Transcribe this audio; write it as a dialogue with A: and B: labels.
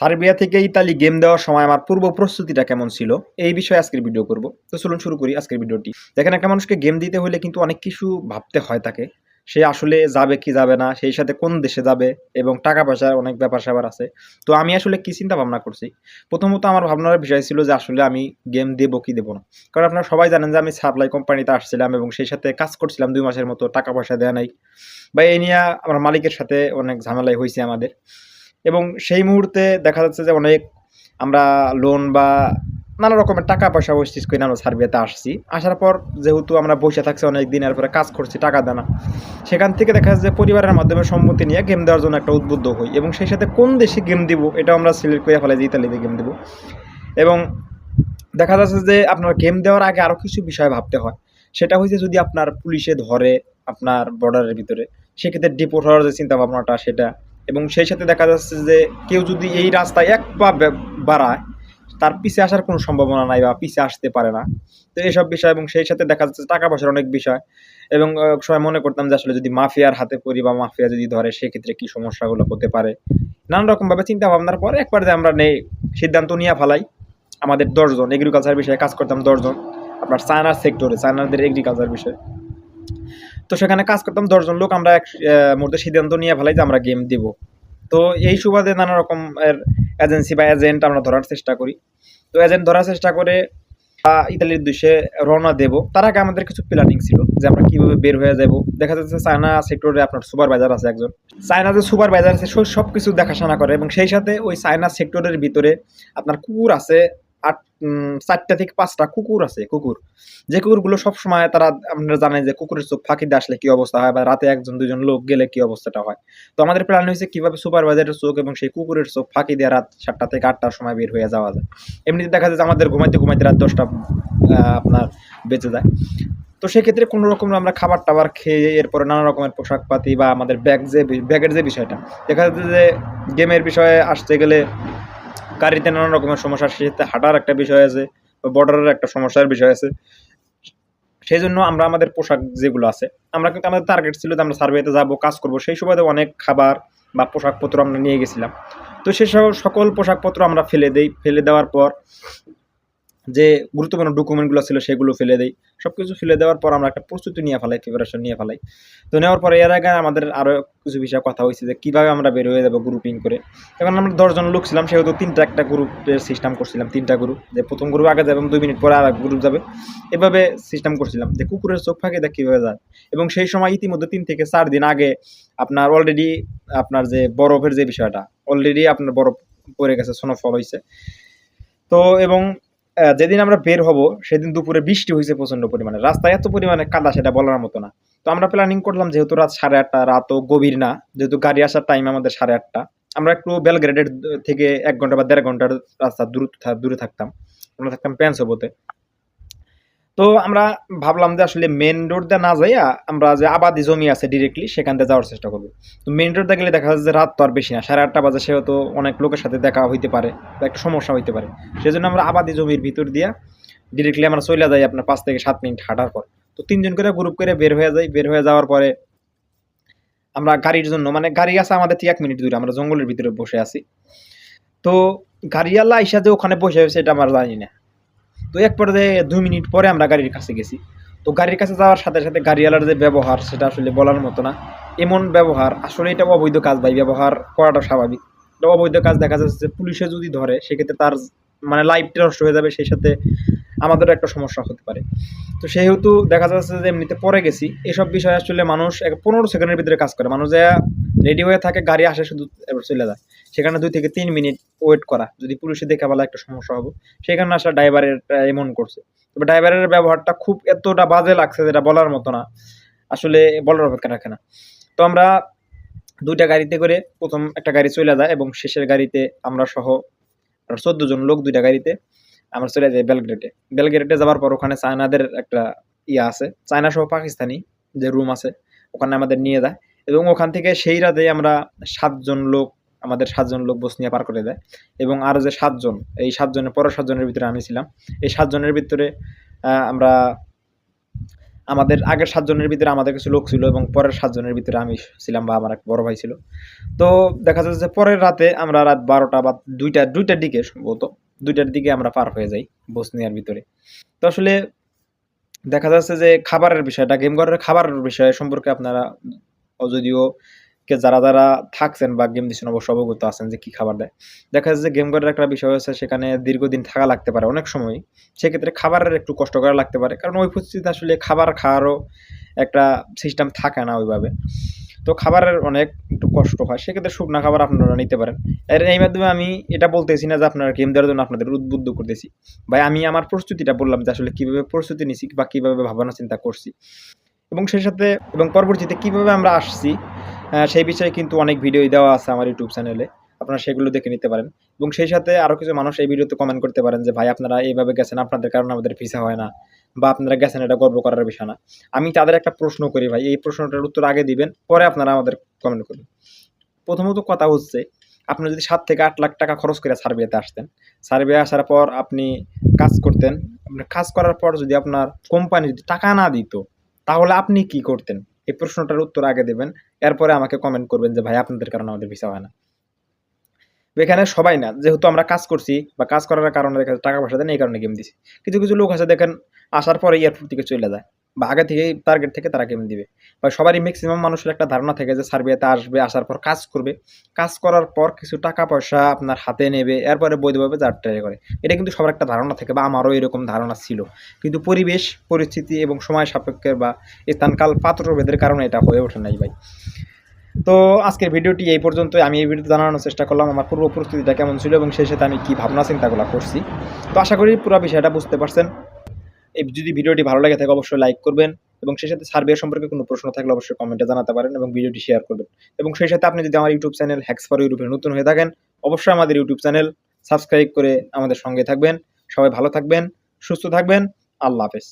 A: Serbia থেকে Italy game দেওয়ার সময় আমার পূর্ব প্রস্তুতিটা কেমন ছিল, এই বিষয়ে আজকের ভিডিও করব। তো চলুন শুরু করি আজকের ভিডিওটি দেখেন, একটা মানুষকে গেম দিতে হলে কিন্তু অনেক কিছু ভাবতে হয় তাকে। সে আসলে যাবে কি যাবে না, সেই সাথে কোন দেশে যাবে এবং টাকা পয়সার অনেক ব্যাপার স্যাপার আছে। তো আমি আসলে কি চিন্তা ভাবনা করছি? প্রথমত আমার ভাবনার বিষয় ছিল যে আসলে আমি গেম দেবো কি দেবো না। কারণ আপনারা সবাই জানেন যে আমি সাপ্লাই কোম্পানিতে আসছিলাম এবং সেই সাথে কাজ করছিলাম দুই মাসের মতো, টাকা পয়সা দেওয়া নাই। বা এই নিয়ে আমার মালিকের সাথে অনেক ঝামেলাই হয়েছে আমাদের। এবং সেই মুহূর্তে দেখা যাচ্ছে যে অনেক আমরা লোন বা নানা রকমের টাকা পয়সা ওয়েস্টিস করে আমরা সার্বিয়াতে আসছি। আসার পর যেহেতু আমরা বসে থাকছি অনেক দিন, এরপরে কাজ করছি, টাকা দেনা সেখান থেকে দেখা যাচ্ছে যে পরিবারের মাধ্যমে সম্মতি নিয়ে গেম দেওয়ার জন্য একটা উদ্বুদ্ধ হই এবং সেই সাথে কোন দেশে গেম দিব এটাও আমরা সিলেক্ট করে ফেলে যে ইতালিতে গেম দিব। এবং দেখা যাচ্ছে যে আপনার গেম দেওয়ার আগে আরও কিছু বিষয় ভাবতে হয়। সেটা হচ্ছে যদি আপনার পুলিশে ধরে আপনার বর্ডারের ভিতরে, সেক্ষেত্রে ডিপোর্ট হওয়ার যে চিন্তা ভাবনাটা সেটা এবং সেই সাথে দেখা যাচ্ছে যে কেউ যদি এই রাস্তায় এক পা বাড়ায়, তার পিছে আসার কোনো সম্ভাবনা নাই বা পিছে আসতে পারে না। তো এইসব বিষয় এবং সেই সাথে দেখা যাচ্ছে টাকা পয়সার অনেক বিষয় এবং সময় মনে করতাম যে আসলে যদি মাফিয়ার হাতে পড়ি বা মাফিয়া যদি ধরে, সেক্ষেত্রে কি সমস্যাগুলো হতে পারে? নানান রকমভাবে চিন্তা ভাবনার পর একবার যে আমরা নেই, সিদ্ধান্ত নিয়ে ফেলাই। আমাদের দশজন এগ্রিকালচার বিষয়ে কাজ করতাম দশজন। আপনার চায়নার সেক্টরে চায়নাদের এগ্রিকালচার বিষয়ে। তো সেখানে কাজ করতাম, দশজন লোক আমরা এক মুহূর্তে সিদ্ধান্ত নিয়ে ফেলাই যে আমরা গেম দিব। তো এই সুবাদে নানা রকমের এজেন্সি বা এজেন্ট আমরা ধরার চেষ্টা করি। তো এজেন্ট ধরার চেষ্টা করে ইতালির উদ্দেশ্যে রওনা দেব। তার আগে আমাদের কিছু প্ল্যানিং ছিল যে আমরা কীভাবে বের হয়ে যাব। দেখা যাচ্ছে চায়না সেক্টরে আপনার সুপারভাইজার আছে একজন। চায়না যে সুপারভাইজার আছে সব কিছু দেখাশোনা করে এবং সেই সাথে ওই চায়না সেক্টরের ভিতরে আপনার কুকুর আছে আট চারটা থেকে পাঁচটা কুকুর আছে, কুকুর। যে কুকুরগুলো সবসময় তারা, আপনারা জানেন যে কুকুরের চোখ ফাঁকি দিয়ে আসলে কি অবস্থা হয় বা রাতে একজন, দুজন লোক গেলে কি অবস্থাটা হয়। তো আমাদের প্ল্যান হয়েছে কীভাবে সুপারভাইজারের চোখ এবং সেই কুকুরের চোখ ফাঁকি দিয়ে রাত সাতটা থেকে আটটার সময় বের হয়ে যাওয়া যায়। এমনিতে দেখা যায় যে আমাদের ঘুমাইতে ঘুমাইতে রাত দশটা আপনার বেঁচে যায়। তো সেক্ষেত্রে কোনো রকম আমরা খাবার টাবার খেয়ে এরপরে নানা রকমের পোশাক পাতি বা আমাদের ব্যাগ যে ব্যাগের যে বিষয়টা, দেখা যাচ্ছে যে গেমের বিষয়ে আসতে গেলে গাড়িতে নানা রকমের সমস্যা সেক্ষেত্রে হাঁটার একটা বিষয় আছে বর্ডারের একটা সমস্যার বিষয় আছে। সেই জন্য আমরা আমাদের পোশাক যেগুলো আছে, আমরা কিন্তু আমাদের টার্গেট ছিল যে আমরা সার্ভেতে যাব, কাজ করব। সেই সুবাদে অনেক খাবার বা পোশাকপত্র আমরা নিয়ে গেছিলাম। তো সেসব সকল পোশাকপত্র আমরা ফেলে দেই। ফেলে দেওয়ার পর যে গুরুত্বপূর্ণ ডকুমেন্টগুলো ছিল সেগুলো ফেলে দেই। সব কিছু ফেলে দেওয়ার পর আমরা একটা প্রস্তুতি নিয়ে ফেলাই প্রিপারেশন নিয়ে ফেলাই। তো নেওয়ার পরে এর আগে আমাদের আরও কিছু বিষয়ে কথা হয়েছে যে কীভাবে আমরা বের হয়ে যাব গ্রুপিং করে। এখন আমরা দশজন লোক ছিলাম, সেহেতু তিনটা একটা গ্রুপের সিস্টেম করছিলাম, তিনটা গ্রুপ যে প্রথম গ্রুপ আগে যাবে দুই মিনিট পরে আর গ্রুপ যাবে। এভাবে সিস্টেম করছিলাম, যে কুকুরের চোখ ফাঁকে দেখ কীভাবে যায়। এবং সেই সময় ইতিমধ্যে তিন থেকে চার দিন আগে আপনার অলরেডি আপনার যে বরফের যে বিষয়টা অলরেডি আপনার বরফ পড়ে গেছে স্নোফল হয়েছে। তো এবং যেদিন আমরা বের হব, সেদিন দুপুরে বৃষ্টি হয়েছে প্রচণ্ড পরিমাণে। রাস্তায় এত পরিমাণে কাদা, সেটা বলার মতো না। তো আমরা প্ল্যানিং করলাম যেহেতু রাত সাড়ে আটটা, রাতও গভীর না, যেহেতু গাড়ি আসার টাইম আমাদের সাড়ে আটটা। আমরা একটু বেলগ্রেডের থেকে এক ঘণ্টা বা দেড় ঘণ্টার রাস্তা দূর দূরে থাকতাম। আমরা থাকতাম প্যান্সোবোতে তো আমরা ভাবলাম যে আসলে মেন রোড দিয়ে না যাইয়া আমরা যে আবাদি জমি আছে ডিরেক্টলি সেখান দিয়ে যাওয়ার চেষ্টা করব। তো মেন রোড দিয়ে গেলে দেখা যাচ্ছে যে রাত তো আর বেশি না, সাড়ে আটটা বাজে সেহেতু অনেক লোকের সাথে দেখা হইতে পারে বা একটা সমস্যা হইতে পারে। সেজন্য আমরা আবাদি জমির ভিতর দিয়া ডিরেক্টলি আমরা চলে যাই আপনার পাঁচ থেকে সাত মিনিট হাঁটার পর। তো তিনজন করে গ্রুপ করে বের হয়ে যাই, বের হয়ে যাওয়ার পরে আমরা গাড়ির জন্য মানে গাড়ি আছে আমাদের এক মিনিট দূরে, আমরা জঙ্গলের ভিতরে বসে আছি। তো গাড়িওয়ালা আইসা যে ওখানে বসে হয়েছে এটা আমরা জানি না। তো এক পর্যায়ে দুই মিনিট পরে আমরা গাড়ির কাছে গেছি। তো গাড়ির কাছে যাওয়ার সাথে সাথে গাড়িওয়ালার যে ব্যবহার, সেটা আসলে বলার মতো না। এমন ব্যবহার, আসলে এটা অবৈধ কাজ ভাই, ব্যবহার করাটা স্বাভাবিক। এটা অবৈধ কাজ দেখা যাচ্ছে পুলিশে যদি ধরে, সেক্ষেত্রে তার মানে লাইফটা নষ্ট হয়ে যাবে, সেই সাথে আমাদেরও একটা সমস্যা হতে পারে। তো সেহেতু দেখা যাচ্ছে যে এমনিতে পরে গেছি। এসব বিষয়ে আসলে মানুষ এক পনেরো সেকেন্ডের ভিতরে কাজ করে। মানুষ যা রেডি হয়ে থাকে, গাড়ি আসে শুধু চলে যায়। সেখানে দুই থেকে তিন মিনিট ওয়েট করা। যদি পুলিশে দেখে বলা একটা সমস্যা হবে। সেখানে আসলে ড্রাইভারের এমন করছে। তবে ড্রাইভারের ব্যবহারটা খুব এতটা বাজে লাগছে যেটা বলার মতো না। আসলে বলার অপেক্ষা রাখে না। তো আমরা দুইটা গাড়িতে করে প্রথম একটা গাড়ি চলে যায় এবং শেষের গাড়িতে আমরা সহ চোদ্দ জন লোক দুইটা গাড়িতে আমরা চলে যাই বেলগ্রেটে বেলগ্রেটে যাওয়ার পর ওখানে চায়নাদের একটা ইয়ে আছে। চায়না সহ পাকিস্তানি যে রুম আছে, ওখানে আমাদের নিয়ে যায়। এবং ওখান থেকে সেই রাতে আমরা সাতজন লোক আমাদের সাতজন লোক বসনিয়া পার করে দেয়। এবং আর যে সাতজন, এই সাতজনের পরের সাতজনের ভিতরে আমি ছিলাম। এই সাতজনের ভিতরে আমরা, আমাদের আগের সাতজনের ভিতরে আমাদের কিছু লোক ছিল এবং পরের সাতজনের ভিতরে আমি ছিলাম বা আমার এক বড় ভাই ছিল। তো দেখা যাচ্ছে যে পরের রাতে আমরা রাত বারোটা বা দুইটা, দুইটার দিকে সম্ভবত, দুইটার দিকে আমরা পার হয়ে যাই বসনিয়ার ভিতরে। তো আসলে দেখা যাচ্ছে যে খাবারের বিষয়টা, গেম ঘরের খাবারের বিষয় সম্পর্কে আপনারা, যদিও কে যারা যারা থাকছেন বা গেম দিচ্ছেন অবশ্য অবগত আছেন যে কি খাবার দেয়। দেখা যাচ্ছে যে গেম ঘরের একটা বিষয় হচ্ছে সেখানে দীর্ঘদিন থাকা লাগতে পারে অনেক সময়। সেক্ষেত্রে খাবারের একটু কষ্ট করা লাগতে পারে। কারণ ওই পরিস্থিতিতে আসলে খাবার খাওয়ারও একটা সিস্টেম থাকে না ওইভাবে। তো খাবারের অনেক একটু কষ্ট হয়। সেক্ষেত্রে শুকনা খাবার আপনারা নিতে পারেন। এর, এই মাধ্যমে আমি এটা বলতেছি না যে আপনারা গেম দেওয়ার জন্য আপনাদের উদ্বুদ্ধ করতেছি। ভাই, আমি আমার প্রস্তুতিটা বললাম যে আসলে কীভাবে প্রস্তুতি নিছি বা কীভাবে ভাবনা চিন্তা করছি। এবং সেই সাথে, এবং পরবর্তীতে কীভাবে আমরা আসছি সেই বিষয়ে কিন্তু অনেক ভিডিও দেওয়া আছে আমার ইউটিউব চ্যানেলে আপনারা সেগুলো দেখে নিতে পারেন। এবং সেই সাথে আরও কিছু মানুষ এই ভিডিওতে কমেন্ট করতে পারেন যে, ভাই, আপনারা এইভাবে গেছেন, আপনাদের কারণে আমাদের ভিসা হয় না বা আপনারা গেছেন, এটা গর্ব করার বিষয় না। আমি তাদের একটা প্রশ্ন করি, ভাই, এই প্রশ্নটার উত্তর আগে দিবেন, পরে আপনারা আমাদের কমেন্ট করবেন। প্রথমত কথা হচ্ছে, আপনি যদি সাত থেকে আট লাখ টাকা খরচ করে সার্ভেতে আসতেন সার্ভে আসার পর আপনি কাজ করতেন, কাজ করার পর যদি আপনার কোম্পানি যদি টাকা না দিত, তাহলে আপনি কি করতেন? এই প্রশ্নটার উত্তর আগে দেবেন, এরপরে আমাকে কমেন্ট করবেন যে, ভাই, আপনাদের কারণে আমাদের ভিসা হয় না। এখানে সবাই না, যেহেতু আমরা কাজ করছি বা কাজ করার কারণে দেখা টাকা পয়সা দেন, এই কারণে গেম দিছি। কিছু কিছু লোক আছে দেখেন, আসার পরে এয়ারপোর্ট থেকে চলে যায়। বা আগে থেকেই টার্গেট থেকে তারা গেম দিবে। বা সবারই ম্যাক্সিমাম মানুষের একটা ধারণা থাকে যে সার্বিয়াতে আসবে, আসার পর কাজ করবে। কাজ করার পর কিছু টাকা পয়সা আপনার হাতে নেবে, এরপরে বৈধভাবে যার ট্রাই করে। এটা কিন্তু সবার একটা ধারণা থাকে বা আমারও এরকম ধারণা ছিল। কিন্তু পরিবেশ, পরিস্থিতি এবং সময় সাপেক্ষের বা স্থানকাল পাত্রভেদের কারণে এটা হয়ে ওঠে নাই ভাই। তো আজকের ভিডিওটি এই পর্যন্তই। আমি এই ভিডিওতে জানানোর চেষ্টা করলাম আমার পূর্ব প্রস্তুতিটা কেমন ছিল এবং সেই সাথে আমি কী ভাবনা চিন্তাগুলো করছি। তো আশা করি পুরো বিষয়টা বুঝতে পারছেন। এই যদি ভিডিওটি ভালো লাগে থাকে অবশ্যই লাইক করবেন এবং সেই সাথে সার্ভে সম্পর্কে কোনো প্রশ্ন থাকলে অবশ্যই কমেন্টে জানাতে পারেন এবং ভিডিওটি শেয়ার করবেন। এবং সেই সাথে আপনি যদি আমার ইউটিউব চ্যানেল হ্যাক্স ফর ইউটিউবে নতুন হয়ে থাকেন, অবশ্যই আমাদের ইউটিউব চ্যানেল সাবস্ক্রাইব করে আমাদের সঙ্গে থাকবেন। সবাই ভালো থাকবেন, সুস্থ থাকবেন। আল্লাহ হাফেজ।